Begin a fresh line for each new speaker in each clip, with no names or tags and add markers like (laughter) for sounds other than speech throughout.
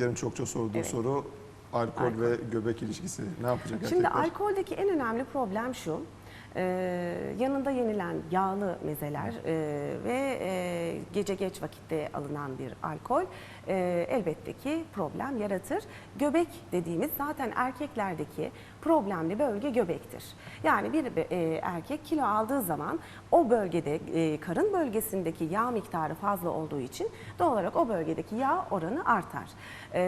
Erkeklerin çokça sorduğu
Evet.
soru alkol,
Alkol.
ve göbek ilişkisi. Ne yapacak
Şimdi
erkekler?
alkoldeki en önemli problem şu. E, yanında yenilen yağlı mezeler e, ve e, gece geç vakitte alınan bir alkol e, elbette ki problem yaratır. Göbek dediğimiz zaten erkeklerdeki problemli bölge göbektir. Yani bir e, erkek kilo aldığı zaman o bölgede e, karın bölgesindeki yağ miktarı fazla olduğu için doğal olarak o bölgedeki yağ oranı artar. E,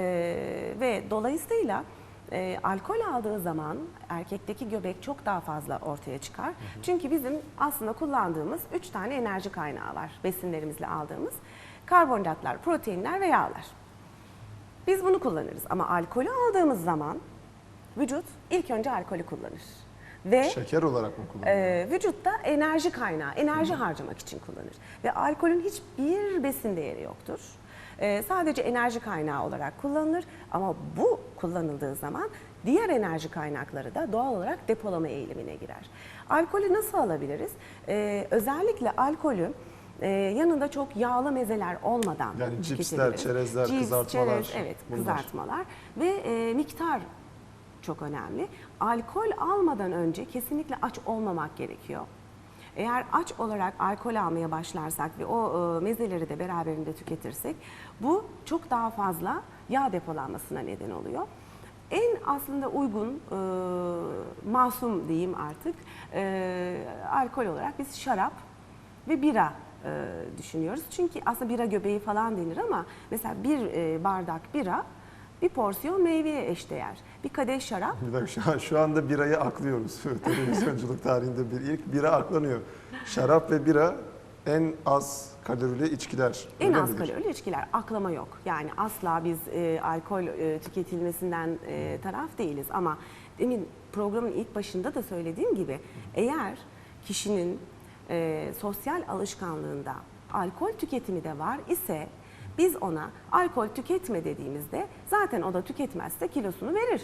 ve dolayısıyla e, alkol aldığı zaman erkekteki göbek çok daha fazla ortaya çıkar. Çünkü bizim aslında kullandığımız üç tane enerji kaynağı var besinlerimizle aldığımız. Karbonhidratlar, proteinler ve yağlar. Biz bunu kullanırız ama alkolü aldığımız zaman vücut ilk önce alkolü kullanır. Ve
Şeker olarak mı kullanılıyor?
ee, vücutta enerji kaynağı, enerji harcamak için kullanır. Ve alkolün hiçbir besin değeri yoktur. Ee, sadece enerji kaynağı olarak kullanılır ama bu kullanıldığı zaman diğer enerji kaynakları da doğal olarak depolama eğilimine girer. Alkolü nasıl alabiliriz? Ee, özellikle alkolü e, yanında çok yağlı mezeler olmadan
Yani cipsler, çerezler, kızartmalar,
çerez, evet
bunlar.
kızartmalar ve e, miktar çok önemli. Alkol almadan önce kesinlikle aç olmamak gerekiyor. Eğer aç olarak alkol almaya başlarsak ve o e, mezeleri de beraberinde tüketirsek bu çok daha fazla yağ depolanmasına neden oluyor. En aslında uygun, e, masum diyeyim artık, e, alkol olarak biz şarap ve bira e, düşünüyoruz. Çünkü aslında bira göbeği falan denir ama mesela bir e, bardak bira bir porsiyon meyveye eşdeğer. Bir kadeh şarap
Bir dakika şu, an- şu anda birayı aklıyoruz. (laughs) Televizyonculuk tarihinde bir ilk bira aklanıyor. Şarap ve bira en az kalorili içkiler.
En az
midir?
kalorili içkiler aklama yok. Yani asla biz e, alkol e, tüketilmesinden e, taraf değiliz ama demin programın ilk başında da söylediğim gibi eğer kişinin e, sosyal alışkanlığında alkol tüketimi de var ise biz ona alkol tüketme dediğimizde zaten o da tüketmezse kilosunu verir.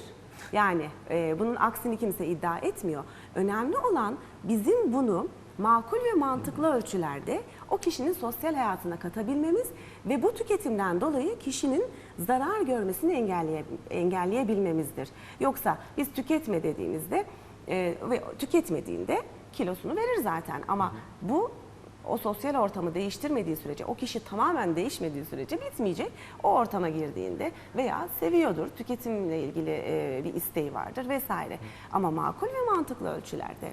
Yani e, bunun aksini kimse iddia etmiyor. Önemli olan bizim bunu makul ve mantıklı ölçülerde o kişinin sosyal hayatına katabilmemiz ve bu tüketimden dolayı kişinin zarar görmesini engelleye, engelleyebilmemizdir. Yoksa biz tüketme dediğimizde e, ve tüketmediğinde kilosunu verir zaten ama bu o sosyal ortamı değiştirmediği sürece, o kişi tamamen değişmediği sürece bitmeyecek. O ortama girdiğinde veya seviyordur, tüketimle ilgili e, bir isteği vardır vesaire. Ama makul ve mantıklı ölçülerde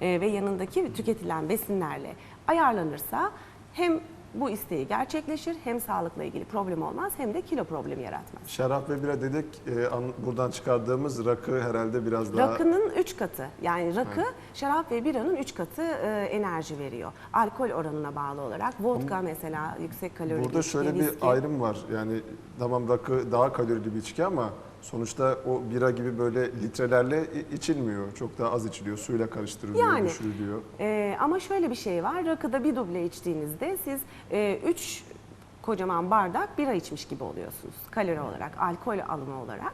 e, ve yanındaki tüketilen besinlerle ayarlanırsa hem bu isteği gerçekleşir, hem sağlıkla ilgili problem olmaz, hem de kilo problemi yaratmaz.
Şarap ve bira dedik. e, an- buradan çıkardığımız rakı herhalde biraz daha...
Rakının 3 katı yani rakı şarap ve biranın 3 katı e, enerji veriyor. Alkol oranına bağlı olarak vodka mesela yüksek kalorili
Burada şöyle bir
viski.
ayrım var. Yani tamam rakı daha kalorili bir içki ama sonuçta o bira gibi böyle litrelerle içilmiyor. Çok daha az içiliyor. Suyla karıştırılıyor,
Yani.
düşürülüyor.
Ee, ama şöyle bir şey var. Rakıda bir duble içtiğinizde siz 3 kocaman bardak bira içmiş gibi oluyorsunuz. Kalori olarak, alkol alımı olarak.